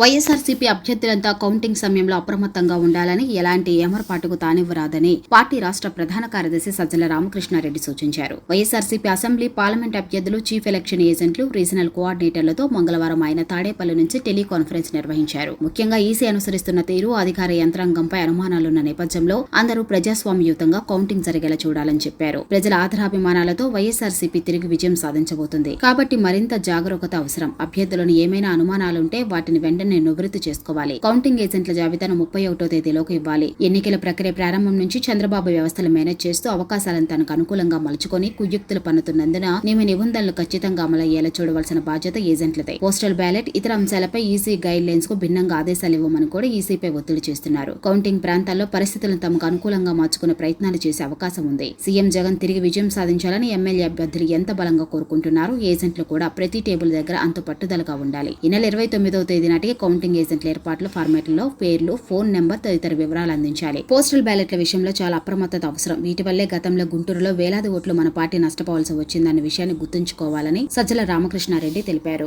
YSRCP అభ్యర్థులంతా counting సమయంలో అప్రమత్తంగా ఉండాలని ఎలాంటి ఏమరపాటుకు తానివ్వరాదని పార్టీ రాష్ట్ర ప్రధాన కార్యదర్శి సజ్జల రామకృష్ణారెడ్డి సూచించారు. వైఎస్ఆర్సీపీ అసెంబ్లీ పార్లమెంట్ అభ్యర్థులు చీఫ్ ఎలక్షన్ ఏజెంట్లు రీజనల్ కోఆర్డినేటర్లతో మంగళవారం ఆయన తాడేపల్లి నుంచి టెలికాన్ఫరెన్స్ నిర్వహించారు. ముఖ్యంగా ఈసీ అనుసరిస్తున్న తీరు అధికార యంత్రాంగంపై అనుమానాలున్న నేపథ్యంలో అందరూ ప్రజాస్వామ్యయుతంగా కౌంటింగ్ జరిగేలా చూడాలని చెప్పారు. ప్రజల ఆధారాభిమానాలతో వైఎస్ఆర్సీపీ తిరిగి విజయం సాధించబోతుంది. కాబట్టి మరింత జాగరూకత అవసరం. అభ్యర్థులను ఏమైనా అనుమానాలుంటే వాటిని వెంటనే నివృత్తి చేసుకోవాలి. కౌంటింగ్ ఏజెంట్ల జాబితాను ముప్పై ఒకటో తేదీలోకి ఇవ్వాలి. ఎన్నికల ప్రక్రియ ప్రారంభం నుంచి చంద్రబాబు వ్యవస్థలు మేనేజ్ చేస్తూ అవకాశాలను తనకు అనుకూలంగా మలుచుకొని కుయుక్తులు పన్నుతున్నందున నియమ నిబంధనలు ఖచ్చితంగా అమలయ్యేలా చూడవలసిన బాధ్యత ఏజెంట్లదే. పోస్టల్ బ్యాలెట్ ఇతర అంశాలపై ఈసీ గైడ్ లైన్స్కు భిన్నంగా ఆదేశాలు ఇవ్వమని కూడా ఈసీపై ఒత్తిడి చేస్తున్నారు. కౌంటింగ్ ప్రాంతాల్లో పరిస్థితులను తమకు అనుకూలంగా మార్చుకునే ప్రయత్నాలు చేసే అవకాశం ఉంది. సీఎం జగన్ తిరిగి విజయం సాధించాలని ఎమ్మెల్యే అభ్యర్థులు ఎంత బలంగా కోరుకుంటున్నారో? ఏజెంట్లు కూడా ప్రతి టేబుల్ దగ్గర అంత పట్టుదలగా ఉండాలి. ఈ నెల ఇరవై తొమ్మిదవ తేదీ నాటికి కౌంటింగ్ ఏజెంట్ల ఏర్పాట్లు ఫార్మాట్లో పేర్లు ఫోన్ నెంబర్ తదితర వివరాలు అందించాలి. పోస్టల్ బ్యాలెట్ల విషయంలో చాలా అప్రమత్తత అవసరం. వీటి వల్లే గతంలో గుంటూరులో వేలాది ఓట్లు మన పార్టీ నష్టపోవాల్సి వచ్చిందన్న విషయాన్ని గుర్తుంచుకోవాలని సజ్జల రామకృష్ణారెడ్డి తెలిపారు.